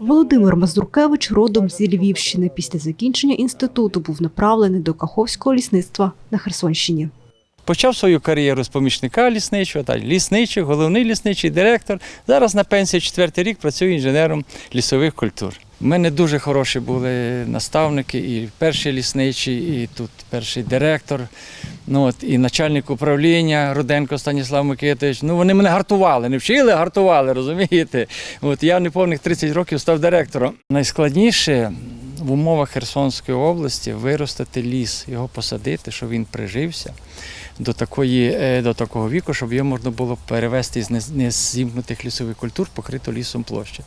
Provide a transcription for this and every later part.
Володимир Мазуркевич родом зі Львівщини. Після закінчення інституту був направлений до Каховського лісництва на Херсонщині. Почав свою кар'єру з помічника лісничого, та лісничий, головний лісничий директор. Зараз на пенсії четвертий рік працюю інженером лісових культур. У мене дуже хороші були наставники, і перший лісничий, і тут перший директор, ну от, і начальник управління Руденко Станіслав Микитович. Ну вони мене гартували, не вчили, а гартували, розумієте? От я неповних 30 років став директором. Найскладніше в умовах Херсонської області виростити ліс, його посадити, щоб він прижився до, такої, е, до такого віку, щоб його можна було перевести з незімкнутих лісових культур, покрито лісом площі.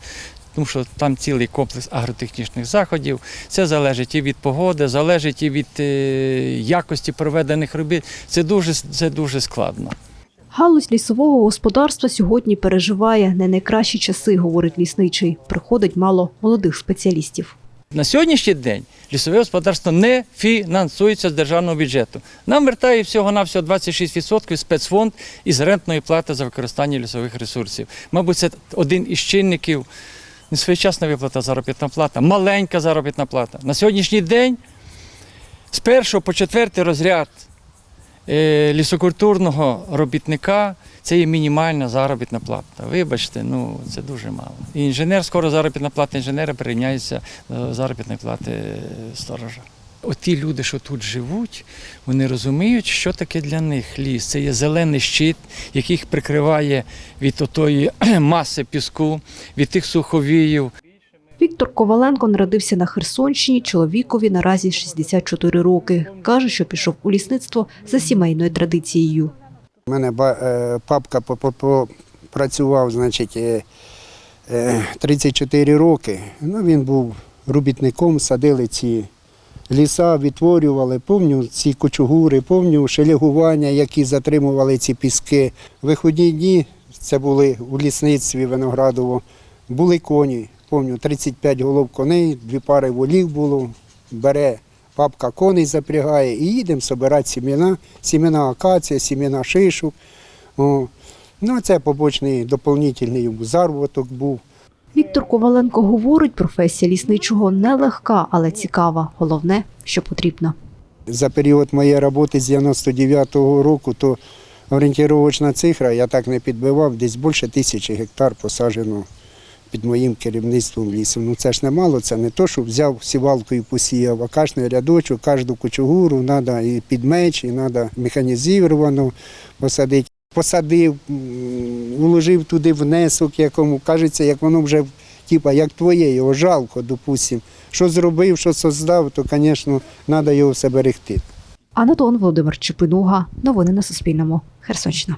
Тому що там цілий комплекс агротехнічних заходів. Це залежить і від погоди, залежить і від е, якості проведених робіт. Це дуже, це дуже складно. Галузь лісового господарства сьогодні переживає не найкращі часи, говорить лісничий. Приходить мало молодих спеціалістів. На сьогоднішній день лісове господарство не фінансується з державного бюджету. Нам вертає всього-навсього 26% спецфонд із рентної плати за використання лісових ресурсів. Мабуть, це один із чинників. Несвоєчасна виплата заробітна плата, маленька заробітна плата. На сьогоднішній день з першого по четвертий розряд е, лісокультурного робітника це є мінімальна заробітна плата. Вибачте, ну це дуже мало. І інженер, скоро заробітна плата інженера прирівняється до заробітної плати е, сторожа. Оті люди, що тут живуть, вони розуміють, що таке для них ліс. Це є зелений щит, який їх прикриває від отої маси піску, від тих суховіїв. Віктор Коваленко народився на Херсонщині. Чоловікові наразі 64 роки. Каже, що пішов у лісництво за сімейною традицією. У мене е, папка працював, значить, е, е, 34 роки. Ну, він був робітником, садили ці ліса, відтворювали. Помню ці кочугури, помню шелягування, які затримували ці піски. Виходні дні, це були у лісництві Виноградово, були коні. Помню, 35 голов коней, дві пари волів було, бере папка коней запрягає і їдемо збирати сімена, сімена акація, сімена шишок. О. Ну, це побочний доповнительний заробіток був. Віктор Коваленко говорить, професія лісничого нелегка, але цікава. Головне, що потрібно. За період моєї роботи з 99-го року, то орієнтировочна цифра, я так не підбивав, десь більше тисячі гектар посаджено під моїм керівництвом лісу. Ну це ж немало, це не то, що взяв сівалкою посіяв, а кожний рядочок, кожну кучугуру треба і під меч, і треба механізовано посадити. Посадив, уложив туди внесок, якому кажеться, як воно вже типа, як твоє, його жалко, допустим. Що зробив, що создав, то, звісно, треба його все берегти. Анатон Володимир Чепинуга. Новини на Суспільному. Херсонщина.